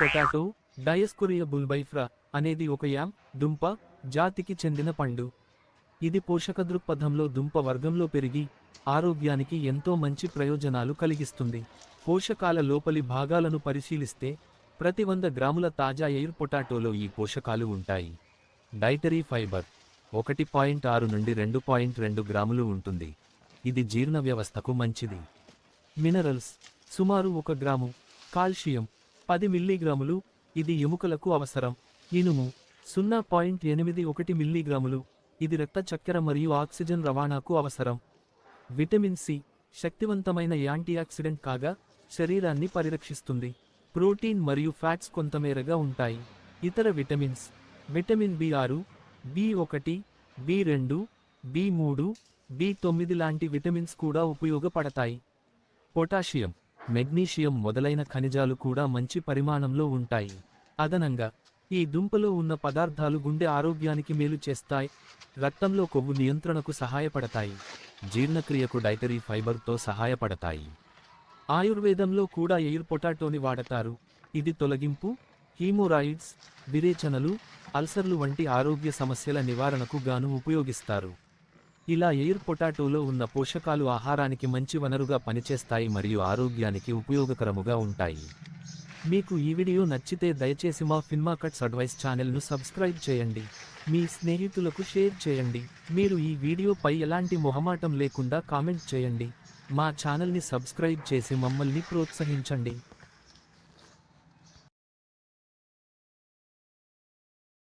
Potato డయస్కొరియా బుల్బైఫ్రా అనేది ఒక yam దుంప జాతికి చెందిన పండు. ఇది పోషక దృక్పథంలో దుంప వర్గంలో పెరిగి ఆరోగ్యానికి ఎంతో మంచి ప్రయోజనాలు కలిగిస్తుంది. పోషకాల లోపలి భాగాలను పరిశీలిస్తే ప్రతి వంద గ్రాముల తాజా ఎయిర్ పొటాటోలో ఈ పోషకాలు ఉంటాయి. డైటరీ ఫైబర్ ఒకటి పాయింట్ ఆరు నుండి రెండు పాయింట్ రెండు గ్రాములు ఉంటుంది. ఇది జీర్ణ వ్యవస్థకు మంచిది. మినరల్స్ సుమారు ఒక గ్రాము కాల్షియం పది మిల్లీగ్రాములు ఇది ఎముకలకు అవసరం. ఇనుము సున్నా పాయింట్ ఎనిమిది ఒకటి మిల్లీగ్రాములు ఇది రక్త చక్కెర మరియు ఆక్సిజన్ రవాణాకు అవసరం. విటమిన్ సి శక్తివంతమైన యాంటీఆక్సిడెంట్ కాగా శరీరాన్ని పరిరక్షిస్తుంది. ప్రోటీన్ మరియు ఫ్యాట్స్ కొంతమేరగా ఉంటాయి. ఇతర విటమిన్స్ విటమిన్ బి ఆరు బి ఒకటి బి రెండు బి మూడు బి తొమ్మిది లాంటి విటమిన్స్ కూడా ఉపయోగపడతాయి. పొటాషియం మెగ్నీషియం మొదలైన ఖనిజాలు కూడా మంచి పరిమాణంలో ఉంటాయి. అదనంగా ఈ దుంపలో ఉన్న పదార్థాలు గుండె ఆరోగ్యానికి మేలు చేస్తాయి రక్తంలో కొవ్వు నియంత్రణకు సహాయపడతాయి జీర్ణక్రియకు డైటరీ ఫైబర్తో సహాయపడతాయి. ఆయుర్వేదంలో కూడా ఎయిర్ పొటాటోని వాడతారు. ఇది తొలగింపు హీమోరాయిడ్స్ విరేచనలు అల్సర్లు వంటి ఆరోగ్య సమస్యల నివారణకు గాను ఉపయోగిస్తారు. ఇలా ఎయిర్ పొటాటోలో ఉన్న పోషకాలు ఆహారానికి మంచి వనరుగా పనిచేస్తాయి మరియు ఆరోగ్యానికి ఉపయోగకరముగా ఉంటాయి. మీకు ఈ వీడియో నచ్చితే దయచేసి మా ఫిన్మా కట్స్ అడ్వైస్ ఛానల్ను సబ్స్క్రైబ్ చేయండి. మీ స్నేహితులకు షేర్ చేయండి. మీరు ఈ వీడియోపై ఎలాంటి మొహమాటం లేకుండా కామెంట్ చేయండి. మా ఛానల్ని సబ్స్క్రైబ్ చేసి మమ్మల్ని ప్రోత్సహించండి.